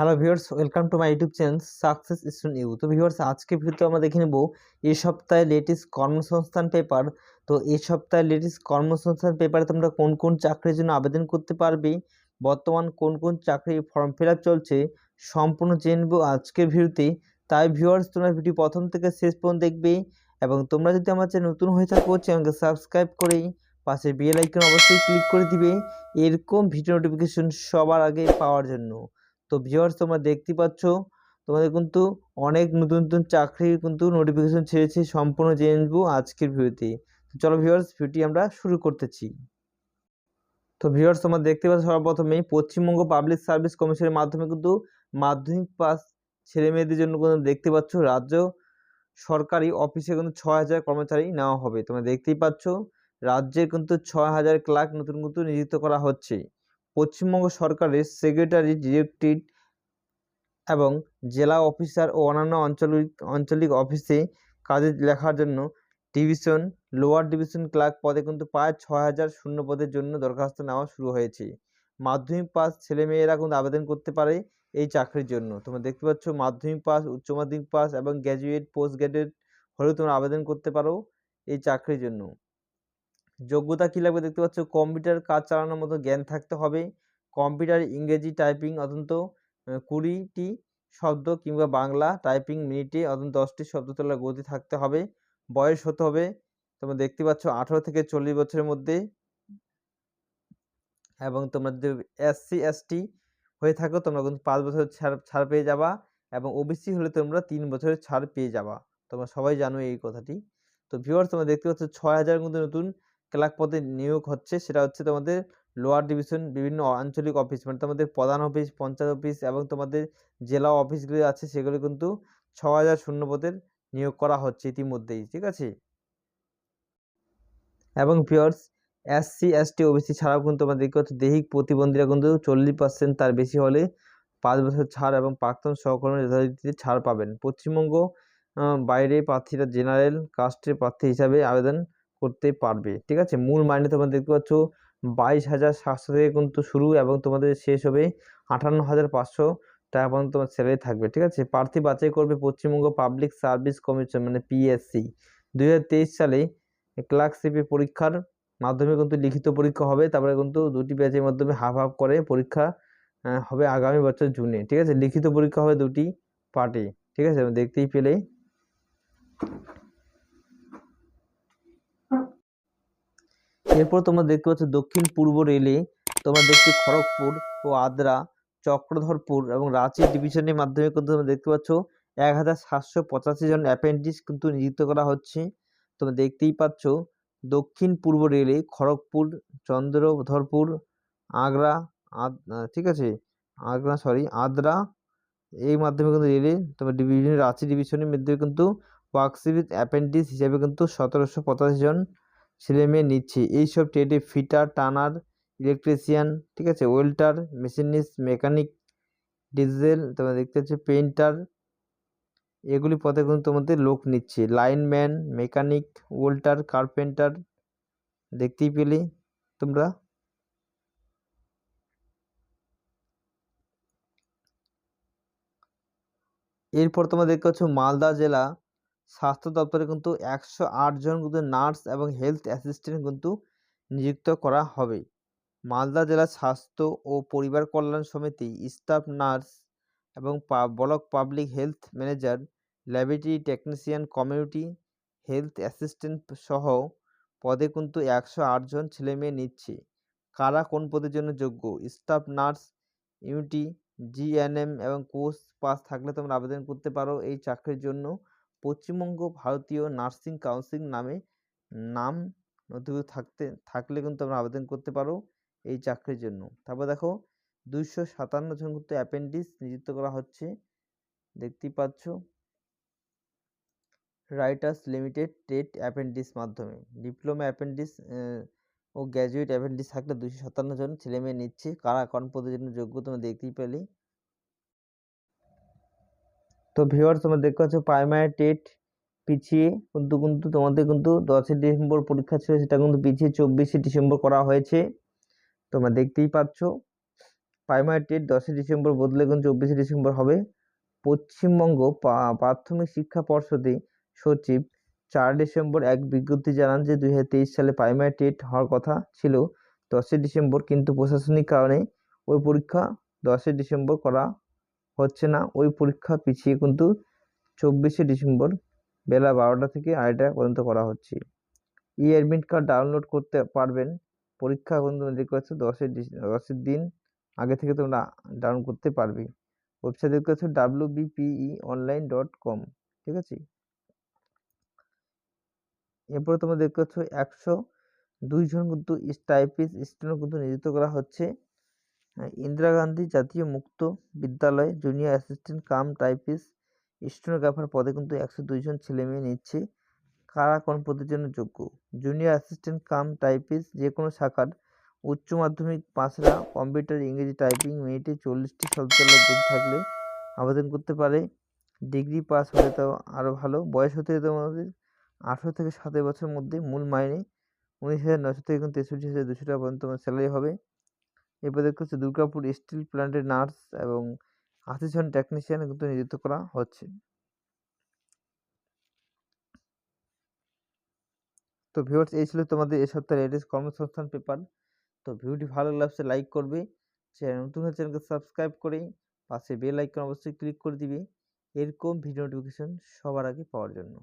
Hello viewers welcome to my YouTube channel success student you তো viewers আজকে ভিডিওতে আমরা দেখে নেব এই সপ্তাহে লেটেস্ট কর্মসংস্থান পেপার তো এই সপ্তাহে লেটেস্ট কর্মসংস্থান পেপারে তোমরা কোন কোন চাকরির জন্য আবেদন করতে পারবে, বর্তমান কোন কোন চাকরির ফর্ম ফিল চলছে, সম্পূর্ণ জেনে নেব আজকের ভিডিওতে। তাই ভিউয়ার্স তোমরা ভিডিও প্রথম থেকে শেষ পর্যন্ত দেখবে এবং তোমরা যদি আমার চ্যানেল নতুন হয়ে থাকো, চ্যানেলকে সাবস্ক্রাইব করে পাশে বেল আইকন অবশ্যই ক্লিক করে দিবে। এরকম ভিডিও নোটিফিকেশন সবার আগে পাওয়ার জন্য। তো ভিউয়ার্স তোমরা দেখতে পাচ্ছ, তোমাদের কিন্তু অনেক নতুন নতুন চাকরির কিন্তু নোটিফিকেশন ছেড়েছে সম্পূর্ণ জেনে নেব আজকের ভিডিওতে। তো চলো ভিউয়ার্স ভিডিওটি আমরা শুরু করতেছি। তো ভিউয়ার্স তোমরা দেখতে পাচ্ছ সর্বপ্রথমেই পশ্চিমবঙ্গ পাবলিক সার্ভিস কমিশনের মাধ্যমে কিন্তু মাধ্যমিক পাস ছেলে মেয়েদের জন্য কিন্তু দেখতে পাচ্ছ রাজ্য সরকারি অফিসে কিন্তু ছয় হাজার কর্মচারী নেওয়া হবে। তোমরা দেখতেই পাচ্ছ, রাজ্যের কিন্তু ছয় হাজার ক্লার্ক নতুন নতুন নিযুক্ত করা হচ্ছে। পশ্চিমবঙ্গ সরকারের সেক্রেটারি ডিরেক্টরেট এবং জেলা অফিসার ও অন্যান্য আঞ্চলিক আঞ্চলিক অফিসে কাজে লেখার জন্য ডিভিশন লোয়ার ডিভিশন ক্লার্ক পদে কিন্তু প্রায় ছয় হাজার শূন্য পদের জন্য দরখাস্ত নেওয়া শুরু হয়েছে। মাধ্যমিক পাস ছেলেমেয়েরা কিন্তু আবেদন করতে পারে এই চাকরির জন্য। তোমরা দেখতে পাচ্ছ মাধ্যমিক পাস উচ্চ মাধ্যমিক পাস এবং গ্র্যাজুয়েট পোস্ট গ্র্যাজুয়েট হলেও তোমরা আবেদন করতে পারো এই চাকরির জন্য। যোগ্যতা কী লাগবে দেখতে পাচ্ছ? কম্পিউটার কাজ চালানোর মতো জ্ঞান থাকতে হবে। কম্পিউটার, ইংরেজি টাইপিং অত্যন্ত কুড়িটি শব্দ কিংবা বাংলা টাইপিং মিনিটে অন্তত দশটি শব্দ তোলার গতি থাকতে হবে। বয়স হতে হবে। তোমরা দেখতে পাচ্ছ আঠারো থেকে চল্লিশ বছরের মধ্যে। এবং তোমরা যদি এসসি এসটি হয়ে থাকো, তোমরা কিন্তু পাঁচ বছরের ছাড় ছাড় পেয়ে যাবা এবং ওবিসি হলে তোমরা তিন বছরের ছাড় পেয়ে যাবা। তোমরা সবাই জানো এই কথাটি। তো ভিউয়ার্স তোমরা দেখতে পাচ্ছ ছয় হাজার কিন্তু নতুন ক্লার্ক পদে নিয়োগ হচ্ছে, সেটা হচ্ছে তোমাদের লোয়ার ডিভিশন বিভিন্ন আঞ্চলিক অফিস মানে তোমাদের প্রধান অফিস পঞ্চায়েত অফিস এবং তোমাদের জেলা অফিসগুলি আছে, সেগুলি কিন্তু ছ হাজার শূন্য পদের নিয়োগ করা হচ্ছে ইতিমধ্যেই, ঠিক আছে? এবং Pears S C SC ST OBC ছাড়াও কিন্তু তোমাদের দেখতে পাচ্ছ, দৈহিক প্রতিবন্ধীরা কিন্তু চল্লিশ পার্সেন্ট তার বেশি হলে পাঁচ বছর ছাড় এবং প্রাক্তন সহকর্মী যথারীতিতে ছাড় পাবেন। পশ্চিমবঙ্গ বাইরে প্রার্থীরা জেনারেল কাস্টের প্রার্থী হিসাবে আবেদন করতে পারবে, ঠিক আছে? মূল মাইনে তোমরা দেখতে পাচ্ছ বাইশ হাজার সাতশো থেকে কিন্তু শুরু এবং তোমাদের শেষ হবে আটান্ন হাজার পাঁচশো টাকা পর্যন্ত তোমার স্যালারি থাকবে, ঠিক আছে? প্রার্থী বাছাই করবে পশ্চিমবঙ্গ পাবলিক সার্ভিস কমিশন মানে পিএসসি দুই হাজার তেইশ সালে ক্লার্কশিপের পরীক্ষার মাধ্যমে কিন্তু লিখিত পরীক্ষা হবে, তারপরে কিন্তু দুটি ব্যাচের মাধ্যমে হাফ হাফ করে পরীক্ষা হবে আগামী বছর জুনে, ঠিক আছে? লিখিত পরীক্ষা হবে দুটি পার্টে ঠিক আছে? দেখতেই পেলে। এরপর তোমরা দেখতে পাচ্ছ দক্ষিণ পূর্ব রেলে তোমরা দেখছ খড়গপুর ও আদ্রা, চক্রধরপুর এবং রাঁচি ডিভিশনের মাধ্যমে কিন্তু তোমরা দেখতে পাচ্ছ এক হাজার সাতশো পঁচাশি জন অ্যাপেন্ডিস কিন্তু নিযুক্ত করা হচ্ছে। তোমরা দেখতেই পাচ্ছ দক্ষিণ পূর্ব রেলে খড়গপুর, চন্দ্রধরপুর, আগ্রা ঠিক আছে, আগ্রা সরি আদ্রা এই মাধ্যমে কিন্তু রেলে তোমার ডিভিশন রাঁচি ডিভিশনের মাধ্যমে কিন্তু ওয়ার্কশিপ অ্যাপেন্ডিস হিসেবে কিন্তু সতেরোশো পঁচাশি জন ছেলে মেয়ে নিচ্ছে। এইসব ট্রেডে ফিটার, টানার, ইলেকট্রিশিয়ান, ঠিক আছে? ওয়েল্টার, মেশিনিস্ট, মেকানিক, ডিজেল, তোমরা দেখতে পাচ্ছ পেন্টার এগুলি পথে কিন্তু তোমাদের লোক নিচ্ছে। লাইনম্যান, মেকানিক, ওয়েল্টার, কার্পেন্টার, দেখতেই পেলে তোমরা। এরপর তোমরা দেখতে পাচ্ছ মালদা জেলা স্বাস্থ্য দপ্তরে কিন্তু একশো জন কিন্তু নার্স এবং হেলথ অ্যাসিস্ট্যান্ট কিন্তু নিযুক্ত করা হবে। মালদা জেলা স্বাস্থ্য ও পরিবার কল্যাণ সমিতি স্টাফ নার্স এবং block public health manager, laboratory technician community, health assistant সহ পদে কিন্তু একশো জন ছেলে মেয়ে নিচ্ছে। কারা কোন পদের জন্য যোগ্য? স্টাফ নার্স ইউটি জিএনএম এবং কোর্স পাস থাকলে তোমরা আবেদন করতে পারো এই চাকরির জন্য। পশ্চিমবঙ্গ ভারতীয় নার্সিং কাউন্সিল নামে নাম নথিভুক্ত থাকতে, থাকলে কিন্তু তোমরা আবেদন করতে পারো এই চাকরির জন্য। তারপর দেখো, দুইশো সাতান্ন জন কিন্তু অ্যাপেন্ডিস নিযুক্ত করা হচ্ছে। দেখতেই পাচ্ছ, রাইটার্স লিমিটেড টেট অ্যাপেন্ডিস মাধ্যমে। ডিপ্লোমা অ্যাপেন্ডিস ও গ্র্যাজুয়েট অ্যাপেন্ডিস থাকলে দুশো সাতান্ন জন ছেলে মেয়ে নিচ্ছে। কারা কোন পদের জন্য যোগ্য তুমি দেখতেই পেলে। তো ভিওয়ার তোমরা দেখতে পাচ্ছ প্রাইমারি টেট পিছিয়ে কিন্তু কিন্তু তোমাদের কিন্তু দশই ডিসেম্বর পরীক্ষা ছিল, সেটা কিন্তু পিছিয়ে চব্বিশে ডিসেম্বর করা হয়েছে। তোমরা দেখতেই পাচ্ছ প্রাইমারি টেট দশই ডিসেম্বর বদলে কিন্তু চব্বিশে ডিসেম্বর হবে। পশ্চিমবঙ্গ প্রাথমিক শিক্ষা পর্ষদে সচিব চার ডিসেম্বর এক বিজ্ঞপ্তি জানান যে দুই হাজার তেইশ সালে প্রাইমারি টেট হওয়ার কথা ছিল। দশই ডিসেম্বর কিন্তু প্রশাসনিক কারণে ওই পরীক্ষা দশই ডিসেম্বর করা হচ্ছে না। ওই পরীক্ষা পিছিয়ে কিন্তু চব্বিশে ডিসেম্বর বেলা বারোটা থেকে আড়াইটা পর্যন্ত করা হচ্ছে। ই অ্যাডমিট কার্ড ডাউনলোড করতে পারবেন। পরীক্ষা তোমরা দেখতে পাচ্ছ দশের দশের দিন আগে থেকে তোমরা ডাউনলোড করতে পারবে। ওয়েবসাইট দেখতে পাচ্ছ W BPE online dot com ঠিক আছে? এরপরে তোমরা দেখতে পাচ্ছ একশো দুইজন কিন্তু স্টাইপিস স্টুডেন্ট কিন্তু নিযুক্ত করা হচ্ছে। ইন্দিরা গান্ধী জাতীয় মুক্ত বিদ্যালয় junior assistant cum typist stenographer পদে কিন্তু একশো দুইজন ছেলে মেয়ে নিচ্ছে। কারা কোন পদের জন্য যোগ্য। জুনিয়র অ্যাসিস্ট্যান্ট কাম টাইপিস্ট যে কোনো শাখার উচ্চ মাধ্যমিক পাশরা কম্পিউটার ইংরেজি টাইপিং মিনিটে চল্লিশটি শব্দলোক গতি থাকলে আবেদন করতে পারে। ডিগ্রি পাস হলে তো আরও ভালো। বয়স হতে তোমাদের আঠেরো থেকে সাতের বছরের মধ্যে মূল মাইনে উনিশ হাজার নশো থেকে তেষট্টি হাজার দুশো টাকা পর্যন্ত তোমার স্যালারি হবে। এরপর দেখতে হচ্ছে দুর্গাপুর স্টিল প্ল্যান্টের নার্স এবং আশি জন টেকনিশিয়ান কিন্তু নিযুক্ত করা হচ্ছে। তো ভিউয়ার্স, এই ছিল তোমাদের এই সপ্তাহের লেটেস্ট কর্মসংস্থান পেপার তো ভিডিওটি ভালো লাগছে লাইক করবে, চ্যানেল নতুন হলে চ্যানেলকে সাবস্ক্রাইব করে পাশে বেল আইকন অবশ্যই ক্লিক করে দিবে। এরকম ভিডিও নোটিফিকেশন সবার আগে পাওয়ার জন্য।